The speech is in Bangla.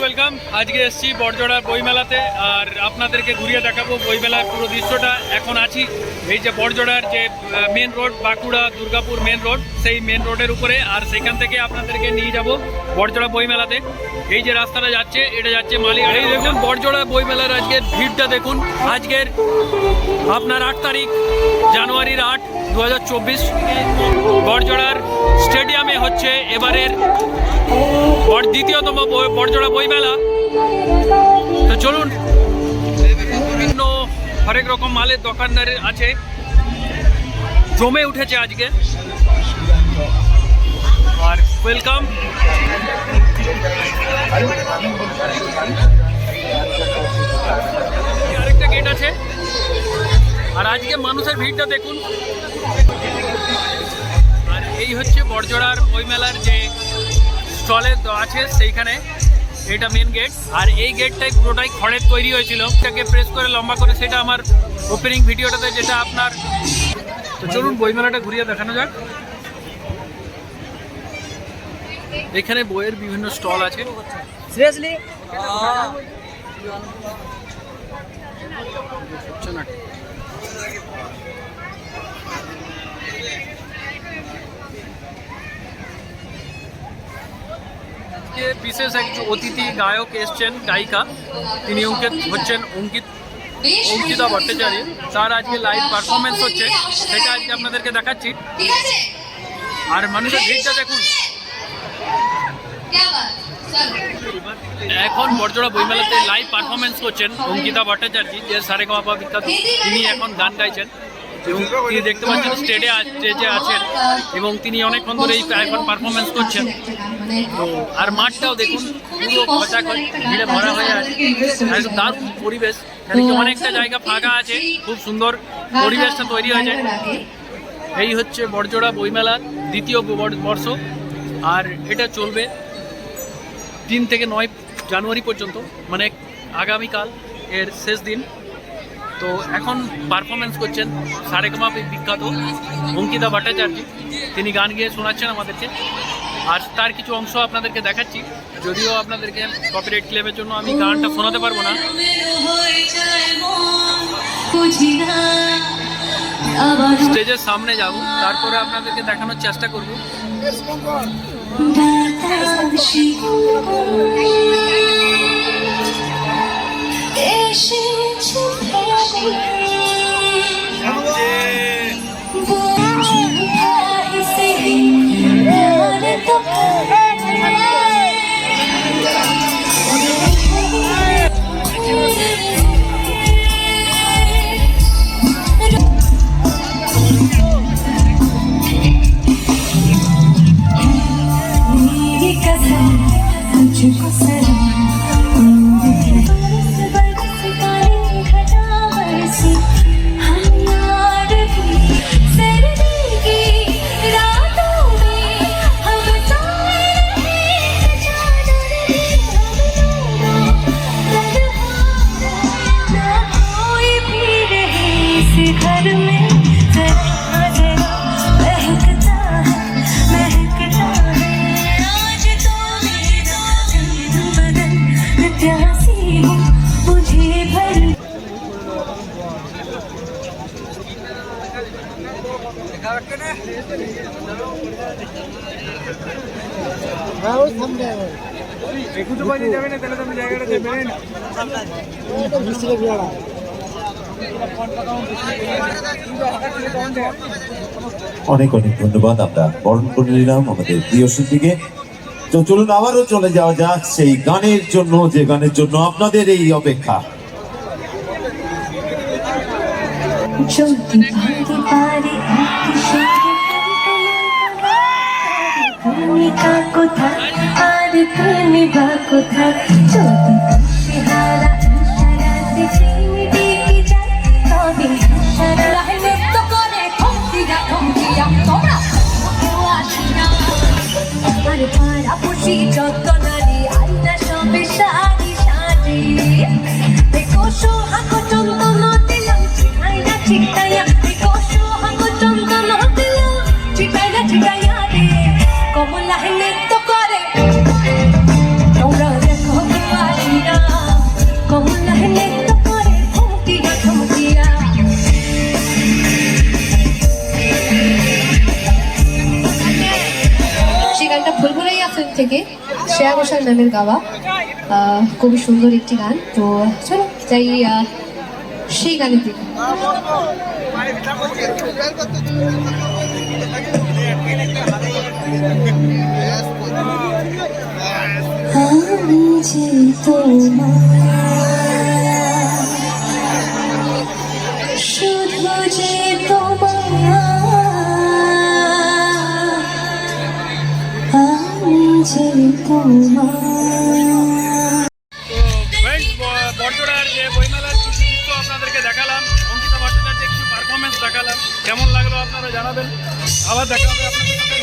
ওয়েলকাম আজকে এসেছি বড়জোড়া বইমেলাতে, আর আপনাদেরকে ঘুরিয়ে দেখাবো বইমেলার পুরো দৃশ্যটা। এখন আছি এই যে বড়জোড়ার যে main road Bankura, Durgapur main road সেই মেন রোডের উপরে। আর সেখান থেকে আপনাদেরকে নিয়ে যাব বড়জোড়া বইমেলাতে। এই যে রাস্তাটা যাচ্ছে, এটা যাচ্ছে মালি এই দেখুন, বড়জোড়া বইমেলার আজকের ভিড়টা দেখুন। আজকের আপনার আট তারিখ, জানুয়ারির আট। দু হাজার চব্বিশ বড়জোড়ার স্টেডিয়ামে হচ্ছে এবারের দ্বিতীয়তম বড়জোড়া বইমেলা। তো চলুন, বিভিন্ন হরেক রকম মালের দোকানদার আছে জমে উঠেছে আজকে। আর ওয়েলকাম মানুষের ভিড়টা দেখুন। আর এই হচ্ছে বড়জোড়ার বইমেলার যে স্টলে আছে সেইখানে এটা মেন গেট আর এই গেটটাই পুরোটাই খড়ের তৈরি হয়েছিল। এটাকে প্রেস করে লম্বা করে সেটা আমার ওপেনিং ভিডিওটাতে যেটা আপনার তো চলুন বইমেলাটা ঘুরিয়ে দেখানো যাক। এখানে বইয়ের বিভিন্ন স্টল আছে। সিরিয়াসলি না বিশেষ একজন অতিথি গায়ক এসছেন গায়িকা তিনি অঙ্কিত হচ্ছেন অঙ্কিত অঙ্কিতা ভট্টাচার্য। তার আজকে লাইভ পারফরমেন্স হচ্ছে সেটা আজকে আপনাদেরকে দেখাচ্ছি। আর মানুষের ভিড়টা দেখুন। এখন বড়জোড়া বইমেলাতে লাইভ পারফরমেন্স করছেন অঙ্কিতা ভট্টাচার্য, যে সারে সারেগামা বিখ্যাত। তিনি এখন গান গাইছেন এবং তিনি দেখতে পাচ্ছেন স্টেজে স্টেজে আছেন এবং তিনি অনেকক্ষণ ধরে এই এখন পারফরমেন্স করছেন। তো আর মাঠটাও দেখুন, পুরো খচা ভিড়ে ভরা হয়ে আছে। দারুণ পরিবেশ। অনেকটা জায়গা ফাঁকা আছে, খুব সুন্দর পরিবেশটা তৈরি হয়েছে এই হচ্ছে বড়জোড়া বইমেলার দ্বিতীয় বর- বর্ষ। আর এটা চলবে তিন থেকে নয় জানুয়ারি পর্যন্ত মানে আগামীকাল এর শেষ দিন। তো এখন পারফরমেন্স করছেন সারেগামা বিখ্যাত অঙ্কিতা ভট্টাচার্য। তিনি গান গিয়ে শোনাচ্ছেন আমাদেরকে। আর তার কিছু অংশ আপনাদেরকে দেখাচ্ছি। যদিও আপনাদেরকে কপিরাইট ক্লেমের জন্য আমি গানটা শোনাতে পারব না। স্টেজের সামনে যাব তারপরে আপনাদেরকে দেখানোর চেষ্টা করব। मेरी অনেক অনেক ধন্যবাদ আমরা বরণ করে নিলাম আমাদের প্রিয় শিল্পীকে তো চলুন আবারও চলে যাওয়া যাক সেই গানের জন্য যে গানের জন্য আপনাদের এই অপেক্ষা। পারে ভূমিকা কোথা আর তুমি বা কোথা যদি হারা শ্রেয়া ঘোষাল ম্যামের গাওয়া খুবই সুন্দর একটি গান। তো চলো যাই সেই গানের দিকে। শুধু যে আমি যে বইমেলার কিছু দৃশ্য আপনাদেরকে দেখালাম, অঙ্কিতা ভট্টাচার্যের কিছু পারফরমেন্স দেখালাম। কেমন লাগল আপনারা জানাবেন। আবার দেখা হবে আপনাদের সাথে